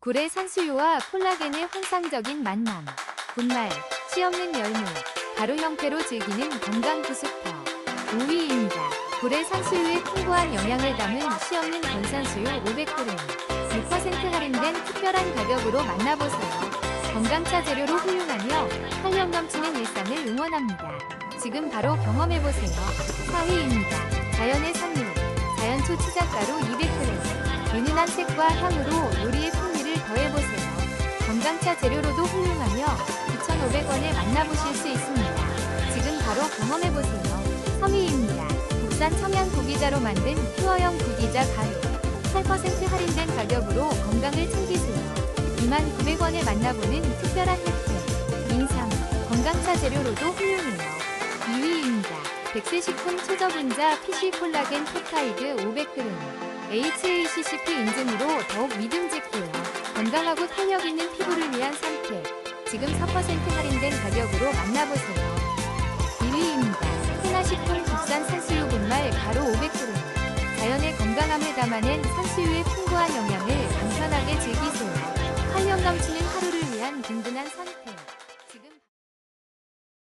굴의 산수유와 콜라겐의 환상적인 만남. 분말, 씨 없는 열무, 가루 형태로 즐기는 건강 구스터. 5위입니다. 굴의 산수유의 풍부한 영양을 담은 씨 없는 건산수유 500g. 6% 할인된 특별한 가격으로 만나보세요. 건강차 재료로 훌륭하며 활력 넘치는 일상을 응원합니다. 지금 바로 경험해보세요. 4위입니다. 자연의 산유, 자연 초치장가루 200g. 은은한 색과 향으로 요리의 재료로도 훌륭하며 2,500원에 만나보실 수 있습니다. 지금 바로 경험해보세요. 3위입니다. 국산 청양 구기자로 만든 퓨어형 구기자 가루. 8% 할인된 가격으로 건강을 챙기세요. 29,900원에 만나보는 특별한 혜택. 인삼, 건강차 재료로도 훌륭해요. 2위입니다. 백세식품 초저분자 PC 콜라겐 펩타이드 500g. HACCP 인증으로 더욱 믿음직해요. 건강하고 탄력 있는 피부를 위한 선택. 지금 4% 할인된 가격으로 만나보세요. 1위입니다. 해나식품 국산 산수유 분말 가루 500g. 자연의 건강함을 담아낸 산수유의 풍부한 영양을 간편하게 즐기세요.